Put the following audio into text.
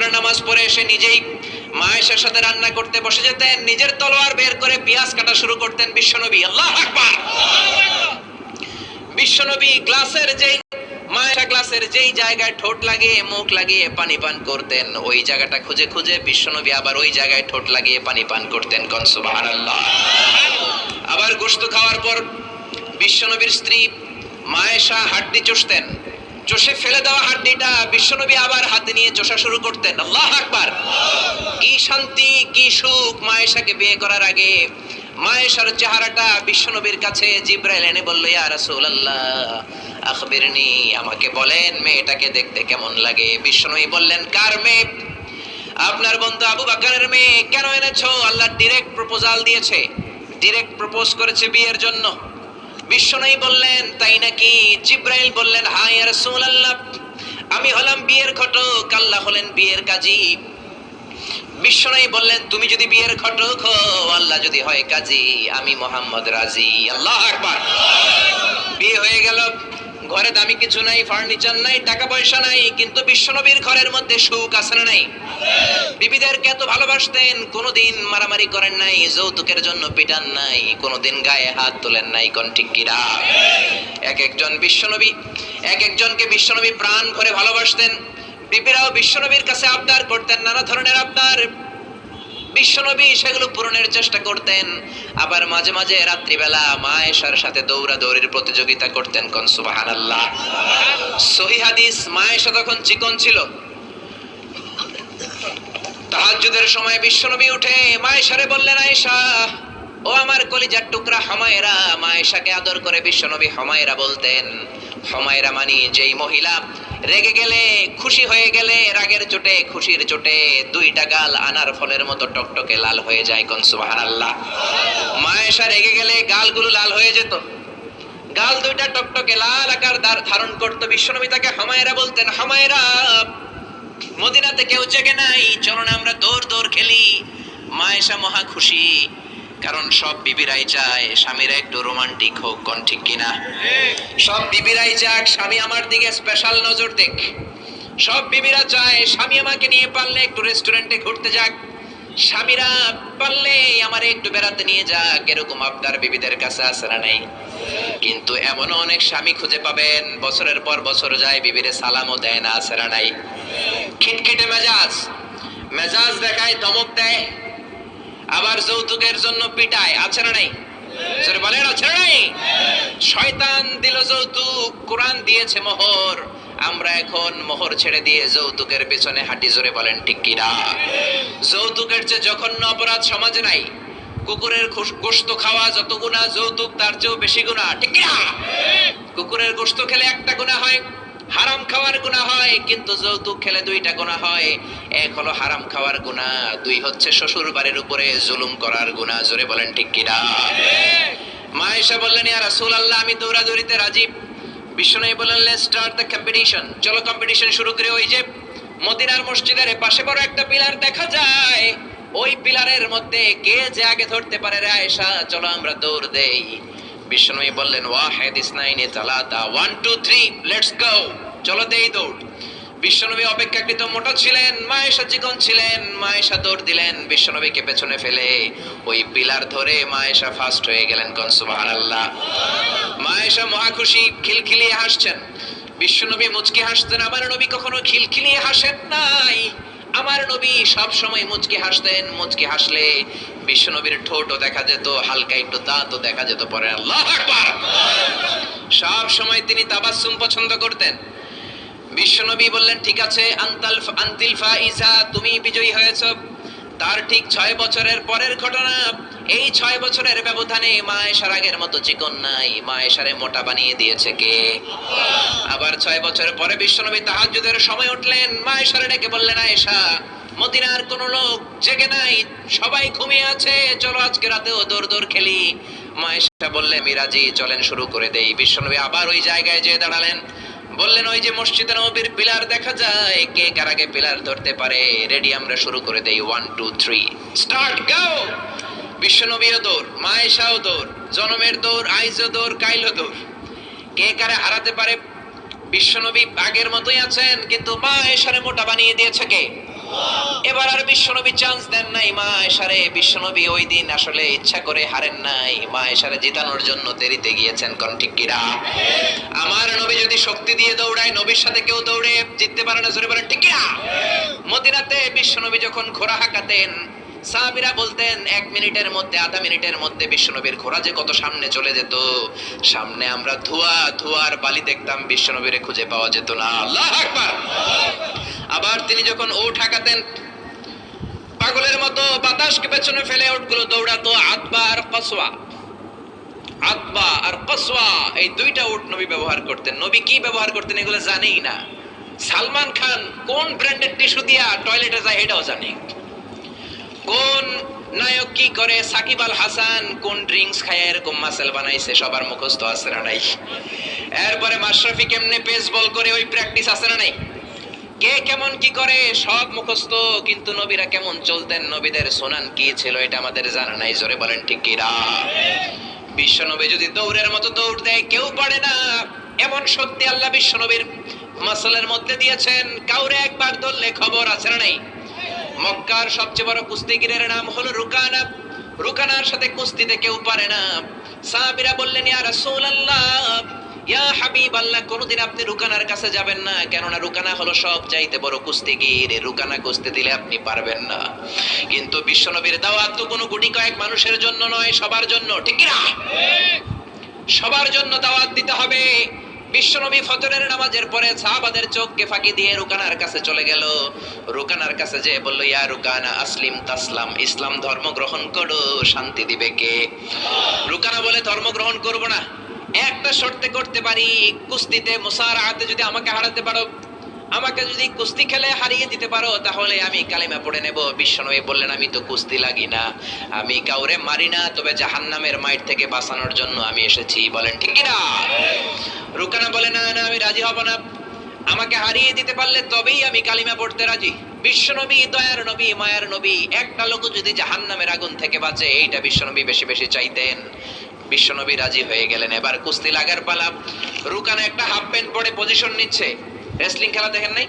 ফজরের নামাজ পড়ে এসে নিজেই মায়েশার সাথে রান্না করতে বসে যেতেন, নিজের তলোয়ার বের করে পেঁয়াজ কাটা শুরু করতেন বিশ্বনবী। আল্লাহ আকবার! বিশ্বনবী গ্লাসের যেই মায়েশা গ্লাসের যেই জায়গায় ঠোঁট লাগিয়ে মুখ লাগিয়ে পানি পান করতেন, ওই জায়গাটা খুঁজে খুঁজে বিশ্বনবী আবার ওই জায়গায় ঠোঁট লাগিয়ে পানি পান করতেন কন সুবহানাল্লাহ। আবার গোশত খাওয়ার পর বিশ্বনবীর স্ত্রী মায়েশা হাড্ডি চষতেন। চষে ফেলে দেওয়া হাড্ডিটা বিশ্বনবী আবার হাতে নিয়ে চষা শুরু করতেন। আল্লাহ আকবার। কি শান্তি, কি সুখ মায়েশাকে বিয়ে করার আগে মায়েশার চেহারাটা বিশ্বনবীর কাছে জিব্রাইল এনে বলল, ইয়া রাসূলুল্লাহ, আখবিরনি, আমাকে বলেন মেয়েটাকে দেখতে কেমন লাগে? বিশ্বনবী বললেন, কার মেয়ে? আপনার বন্ধু আবু বাকারের মেয়ে। কেন এনেছো? আল্লাহ ডিরেক্ট প্রপোজাল দিয়েছে। ডিরেক্ট প্রপোজ করেছে বিয়ের জন্য। বিশ্বনবী বললেন, তাই নাকি জিব্রাইল বললেন হাই রাসূলুল্লাহ, আমি হলাম বিয়ের ঘটক, আল্লাহ হলেন বিয়ের কাজী। বিশ্বনাই বললেন, তুমি যদি বিয়ের ঘটক আল্লাহ যদি হয় কাজী, আমি মোহাম্মদ রাজি। আল্লাহ আকবার। বিয়ে হয়ে গেল। ঘরে দামি কিছু নাই ফার্নিচার নাই টাকা পয়সা নাই, কিন্তু বিশ্বনবীর ঘরের মধ্যে সুখ আছে না নাই? বিবিদেরকে এত ভালোবাসতেন, কোনোদিন মারামারি করেন নাই, যৌতুকের জন্য পিটান নাই, কোনোদিন গায়ে হাত তোলেন নাই, কোন ঠিক কিনা? এক একজন বিশ্বনবী, এক একজনকে বিশ্বনবী প্রাণ ভরে ভালোবাসতেন। বিবিরাও বিশ্বনবীর কাছে আবদার করতেন, নানা ধরনের আবদার। বিশ্বনবী সেগুলো পূরণের চেষ্টা করতেন। আবার মাঝে মাঝে রাত্রিবেলা মা সাথে সাথে দৌড়াদৌড়ির প্রতিযোগিতা করতেন কোন, সুবহানাল্লাহ। সহি হাদিস তখন চিকন ছিল। তাহাজ্জুদের সময় বিশ্বনবী উঠে মায়েশারে বললেন, আয়েশা ও আমার কলিজার টুকরা হমায়রা মায়েশাকে আদর করে বিশ্বনবী হমায়রা বলতেন, হমায়রা মানি যেই মহিলা রেগে গেলে খুশি হয়ে গেলে রাগের চোটে, খুশির চোটে দুইটা গাল আনার ফলের মতো টকটকে লাল হয়ে যায় কোন সুবহানাল্লাহ। মায়েশা রেগে গেলে গালগুলো লাল হয়ে যেত। গাল দুইটা টকটকে লাল আকার ধারণ করতো বিশ্বনবী তাকে হমায়রা বলতেন, হমায়রা, মদিনাতে কেউ জেগে নাই, চলো না আমরা দৌড় দৌড় খেলি মায়েশা মহা খুশি। কারণ সব বিবিরাই চায় স্বামীরা একটু রোমান্টিক হোক, কোন ঠিক কিনা? সব বিবিরাই চাক, স্বামী আমার দিকে স্পেশাল নজর দেখ। সব বিবিরা চায়, স্বামী আমাকে নিয়ে পারলে একটু রেস্টুরেন্টে ঘুরতে যাক। স্বামীরা পারলে আমার একটু বেড়াতে নিয়ে যাক, এরকম আপনার বিবিদের কাছে না নেই? কিন্তু এমনও অনেক স্বামী খুঁজে পাবেন, বছরের পর বছর যায় বিবিরে সালামও দেয় না না নাই? খিটখিটে মেজাজ। মেজাজ দেখায়, ধমক দেয়। আবার যৌতুকের জন্য পিটায়, আছে না নাই? বলেন, আছে নাই? শয়তান দিল যৌতুক, কোরআন দিয়েছে মোহর। আমরা এখন মোহর ছেড়ে দিয়ে যৌতুকের পেছনে হাঁটি, জোরে বলেন, ঠিক কিনা? যৌতুকের যে জঘন্য অপরাধ সমাজে নাই, কুকুরের গোস্ত খাওয়া যত গুণা, যৌতুক তার চেয়েও বেশি গুণা, ঠিক কিনা? কুকুরের গোশত খেলে একটা গুণা হয় হারাম খাওয়ার গুণা হয়, কিন্তু যৌতুক খেলে দুইটা গুণা হয়। এক হলো হারাম খাওয়ার গুণা দুই হচ্ছে শ্বশুর বাড়ির উপরে জুলুম করার গুণা জোরে বলেন ঠিক কিনা মা এসে বললেন, ইয়া রাসূল আল্লাহ আমি দৌড়াদৌড়িতে রাজি। বিশ্বনবী বললেন লেটস স্টার্ট দ্য কম্পিটিশন চলো কম্পিটিশন শুরু করে ওই যে মদিনার মসজিদের পাশে বড় একটা পিলার দেখা যায়। ওই পিলারের মধ্যে কে যে আগে ধরতে পারে রে আয়েশা? চলো আমরা দৌড় দেই। বিশ্বনবী বললেন, ওয়াহেদ ইসনাইনে তালাতা one two three let's go চলো দেই দৌড়। বিশ্বনবী অপেক্ষাকৃত মোটা ছিলেন, মায়েশা চিকন ছিলেন, মায়েশা দৌড় দিলেন, বিশ্বনবীকে পেছনে ফেলে ওই পিলার ধরে মায়েশা ফার্স্ট হয়ে গেলেন কন, সুবহানাল্লাহ। মায়েশা মহা খুশি, খিলখিলিয়ে হাসছেন। বিশ্বনবী মুচকি হাসতেন আমার নবী কখনো খিলখিলিয়ে হাসেন নাই। আমার নবী সব সময় মুচকি হাসতেন, মুচকি হাসলে বিশ্বনবীর ঠোঁটও দেখা যেত, হালকা একটু দাঁতও দেখা যেত পরে। আল্লাহ আকবার! সব সময় তিনি তাবাসসুম পছন্দ করতেন। বিশ্বনবী বললেন, ঠিক আছে, আন্তাল আন্তিলফা ফাইসা তুমি বিজয়ী হয়েছ। তার ঠিক ছয় বছরের পরের ঘটনা এই ছয় বছরের ব্যবধানে মা এসার আগের মতো চিকন নাই। মা এসারে মোটা বানিয়ে দিয়েছে কে? আবার ছয় বছর পরে বিশ্বনবী তাহাজ্জুদের সময় উঠলেন। মা এসারে ডেকে বললেন, আয়েশা, মদিনার কোন লোক জেগে নাই। সবাই ঘুমিয়ে আছে। চলো আজকে রাতেও দৌড় দৌড় খেলি। মায়েশা বললে, মিরাজি, চলেন শুরু করে দেই। বিশ্বনবী আবার ওই জায়গায় যেয়ে দাঁড়ালেন। বললেন, ওই যে মসজিদে নবীর পিলার দেখা যায়। কে কার আগে পিলার ধরতে পারে? রেডি, আমরা শুরু করে দেই। One two three start go বিশ্বনবীও দৌড় মায়েশাও দৌড় জনমের দৌড় আইজও দৌড় কাইলও দৌড় কে কারে হারাতে পারে? বিশ্বনবী আগের মতোই আছেন, কিন্তু মা এসারে মোটা বানিয়ে দিয়েছে কে? এবার আর বিশ্বনবী চান্স দেন নাই মা এসারে বিশ্বনবী ওই দিন আসলে ইচ্ছা করে হারেন নাই। মা এসারে জিতানোর জন্য দেরিতে গিয়েছেন, কোন ঠিক কিরা আমার নবী যদি শক্তি দিয়ে দৌড়ায়, নবীর সাথে কেউ দৌড়ে জিততে পারে না, জোরে বলেন, ঠিক কিরা মদিনাতে বিশ্বনবী যখন ঘোড়া হাঁকাতেন সাহাবিরা বলতেন, এক মিনিটের মধ্যে, আধা মিনিটের মধ্যে বিশ্বনবীর ঘোড়া যে কত সামনে চলে যেত, সামনে আমরা ধোয়া, ধোয়ার বালি দেখতাম, বিশ্বনবীরে খুঁজে পাওয়া যেত না। আল্লাহ আকবার! আবার তিনি যখন ওট হাঁকাতেন পাগলের মতো বাতাসকে পেছনে ফেলে ওটগুলো দৌড়াতো, আতবা আর কসওয়া। আতবা আর কসওয়া, এই দুইটা উট নবী ব্যবহার করতেন। নবী কি ব্যবহার করতেন এগুলো জানেই না। সালমান খান কোন ব্র্যান্ডের টিস্যু দিয়া টয়লেটে যায় এটাও জানে। কোন নায়ক কি করে? সাকিব আল হাসান কোন ড্রিঙ্কস খায়? এরকম মাসেল বানাইছে, সবার মুখস্থ আছে না নাই? এরপরে মাশরাফি কেমনে পেস বল করে, ওই প্র্যাকটিস আছে না নাই? কে কেমন কি করে? সব মুখস্থ, কিন্তু নবীরা কেমন চলতেন? নবীদের সোনান কি ছিল এটা আমাদের জানা নাই? জোরে বলেন ঠিক কি কিরা বিশ্বনবী যদি দৌড়ের মতো দৌড় দেয়, কেউ পারে না। এমন সত্যি আল্লাহ বিশ্বনবীর মাসলের মধ্যে দিয়েছেন। কাউরে একবার ধরলে খবর আছে না নাই? মক্কার সবচেয়ে বড় কুস্তিগিরের নাম হলো রুকানা। রুকানার সাথে কুস্তিতে কেউ পারে না। সাহাবীরা বললেন, ইয়া রাসূলুল্লাহ, ইয়া হাবিব আল্লাহ কোনদিন আপনি রুকানার কাছে যাবেন না। কেননা রুকানা হলো সব চাইতে বড় কুস্তিগির। রুকানা কুস্তি দিলে আপনি পারবেন না। কিন্তু বিশ্বনবীর দাওয়াত তো কোনো গুটি কয়েক মানুষের জন্য নয়, সবার জন্য। ঠিক না সবার জন্য দাওয়াত দিতে হবে। বিশ্বনবী ফজরের নামাজের পরে সাহাবাদের চোখকে ফাঁকি দিয়ে রুকানার কাছে চলে গেল। রুকানার কাছে যে বলল, ইয়া রুকানা, আসলিম তাসলাম, ইসলাম ধর্ম গ্রহণ করো, শান্তি দিবে কে? রুকানা বলে, ধর্ম গ্রহণ করব না। একটা শর্তে করতে পারি, কুস্তিতে মুসারাতে যদি আমাকে হারাতে পারো আমাকে যদি কুস্তি খেলে হারিয়ে দিতে পারো, তাহলে আমি কালিমা পড়ে নেব। বিশ্বনবী বললেন, আমি তো কুস্তি লাগি না। আমি কাউরে মারি না, তবে জাহান্নামের মাইট থেকে বাঁচানোর জন্য আমি এসেছি। বলেন, ঠিক না রুকানা বলে, না না, আমি রাজি হব না। আমাকে হারিয়ে দিতে পারলে তবেই আমি কালিমা পড়তে রাজি। বিশ্বনবী, দয়ার নবী, মায়ার নবী, একটা লোক যদি জাহান্নামের আগুন থেকে বাঁচে, এইটা বিশ্বনবী বেশি বেশি চাইতেন। বিশ্বনবী রাজি হয়ে গেলেন। এবার কুস্তি লাগার পালা। রুকানা একটা হাফ প্যান্ট পরে পজিশন নিচ্ছে। রেসলিং খেলা দেখেন নাই?